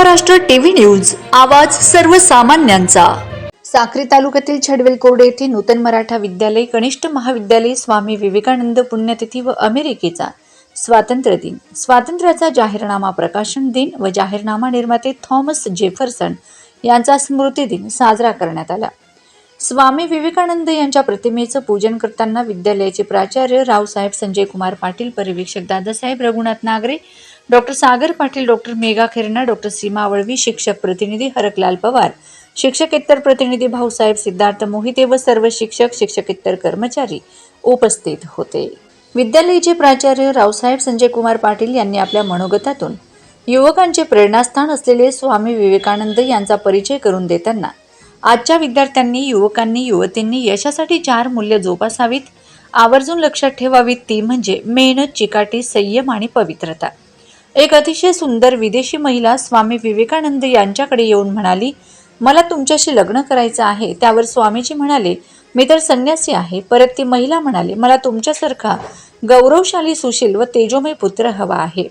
Maharashtra TV news आवाज सर्वसामान्यांचा. साक्री तालुक्यातील छडवेल कोरडे येथे नूतन मराठा विद्यालय कनिष्ठ महाविद्यालय स्वामी विवेकानंद पुण्यतिथी व अमेरिकेचा स्वातंत्र्य दिन. स्वातंत्र्याचा जाहीरनामा प्रकाशन दिन व जाहीरनामा निर्माते थॉमस जेफरसन यांचा स्मृती दिन साजरा करण्यात आला. स्वामी विवेकानंद यांच्या प्रतिमेचं पूजन करताना विद्यालयाचे प्राचार्य रावसाहेब संजय कुमार पाटील पर्यवेक्षक Dadasaheb Raghunath Nagare doctor Sagar Patil doctor Megha Khirna doctor Seema Valvi शिक्षक प्रतिनिधी हरकलाल पवार शिक्षकेतर प्रतिनिधी भाऊसाहेब सिद्धार्थ मोहिते व सर्व शिक्षक शिक्षकेतर कर्मचारी उपस्थित होते. विद्यालयाचे प्राचार्य रावसाहेब संजय कुमार पाटील यांनी आपल्या मनोगतातून युवकांचे प्रेरणास्थान असलेले स्वामी विवेकानंद यांचा परिचय करून देताना आजच्या विद्यार्थ्यांनी युवकांनी युवतींनी यशासाठी चार मूल्य जोपासावीत आवर्जून लक्षात ठेवावीत ती म्हणजे मेहनत चिकाटी संयम आणि पवित्रता. एक अतिशय सुंदर विदेशी महिला स्वामी विवेकानंद यांच्याकडे येऊन म्हणाली मला तुमच्याशी लग्न करायचं आहे. त्यावर स्वामीजी म्हणाले मी तर संन्यासी आहे. परत ती महिला म्हणाली मला तुमच्यासारखा गौरवशाली सुशील व तेजोमय पुत्र हवा आहे.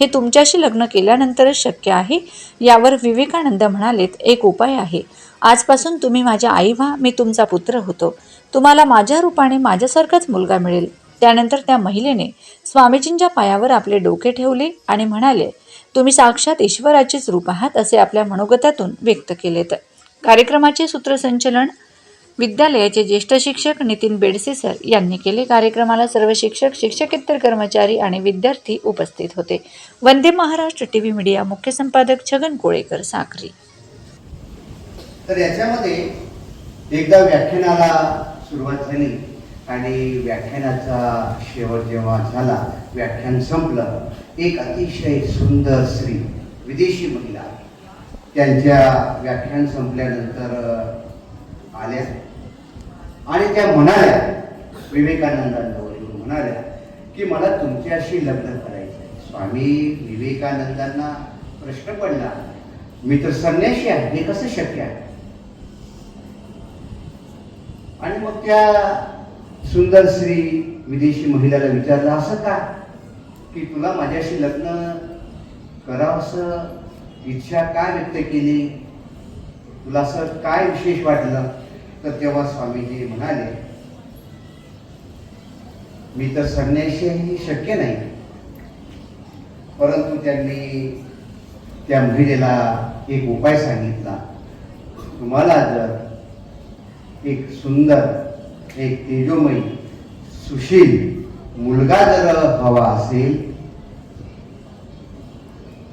हे तुमच्याशी लग्न केल्यानंतरच शक्य आहे? यावर विवेकानंद म्हणालेत एक उपाय आहे. आजपासून तुम्ही माझ्या आई व्हा मी तुमचा पुत्र होतो. तुम्हाला माझ्या रूपाने माझ्यासारखाच मुलगा मिळेल. त्यानंतर त्या महिलेने स्वामीजींच्या पायावर आपले डोके ठेवले आणि म्हणाले तुम्ही साक्षात ईश्वराचेच रूप आहात असे आपल्या मनोगतातून व्यक्त केलेत कार्यक्रमाचे सूत्रसंचलन विद्यालयाचे ज्येष्ठ शिक्षक नितीन बेडसे सर यांनी केले. कार्यक्रमाला सर्व शिक्षक शिक्षकेतर कर्मचारी आणि विद्यार्थी उपस्थित होते. Vande Maharashtra T V media मुख्य संपादक छगन कोळेकर साखरी तर याच्यामध्ये एकदा व्याख्यानाला सुरुवात झाली. आणि व्याख्यानाचा शेवट जेव्हा झाला व्याख्यान संपलं एक अतिशय सुंदर स्त्री विदेशी महिला त्यांच्या व्याख्यान संपल्यानंतर आल्या. आणि त्या म्हणाल्या विवेकानंदांजवळ म्हणाल्या की मला तुमच्याशी लग्न करायचं आहे स्वामी विवेकानंदांना प्रश्न पडला मी तर संन्याशी आहे हे कसं शक्य आहे? आणि मग त्या सुंदर स्त्री विदेशी महिलेला विचारलं असं का? की तुला माझ्याशी लग्न करावंसं इच्छा काय व्यक्त केली? तुला असं काय विशेष वाटलं? तर तेव्हा स्वामीजी म्हणाले मी तर संन्याशी हे शक्य नाही. परंतु त्यांनी त्या महिलेला एक उपाय सांगितला. तुम्हाला जर एक सुंदर एक तेजोमयी. सुशील मुलगा जर हवा असेल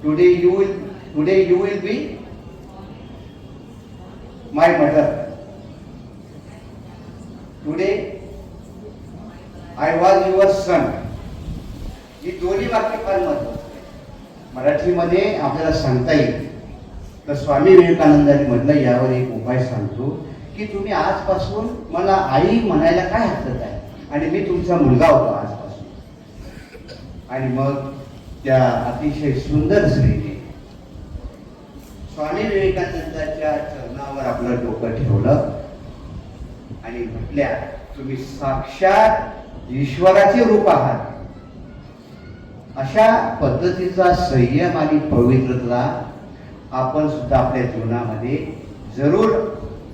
today you will today you will be my mother today I was your son ही दोन्ही वाक्य फार महत्वाची मराठीमध्ये आपल्याला सांगता येईल. तर स्वामी विवेकानंदांनी म्हटलं यावर एक उपाय सांगतो. की तुम्ही आजपासून मला आई म्हणायला काय हरकत आहे? आणि मी तुमचा मुलगा होतो आजपासून. आणि मग त्या अतिशय सुंदर स्त्रीने स्वामी विवेकानंदाच्या चरणावर आपलं डोकं ठेवलं आणि म्हटल्या तुम्ही साक्षात ईश्वराचे रूप आहात. अशा पद्धतीचा संयम आणि पवित्रता आपण सुद्धा आपल्या जीवनामध्ये जरूर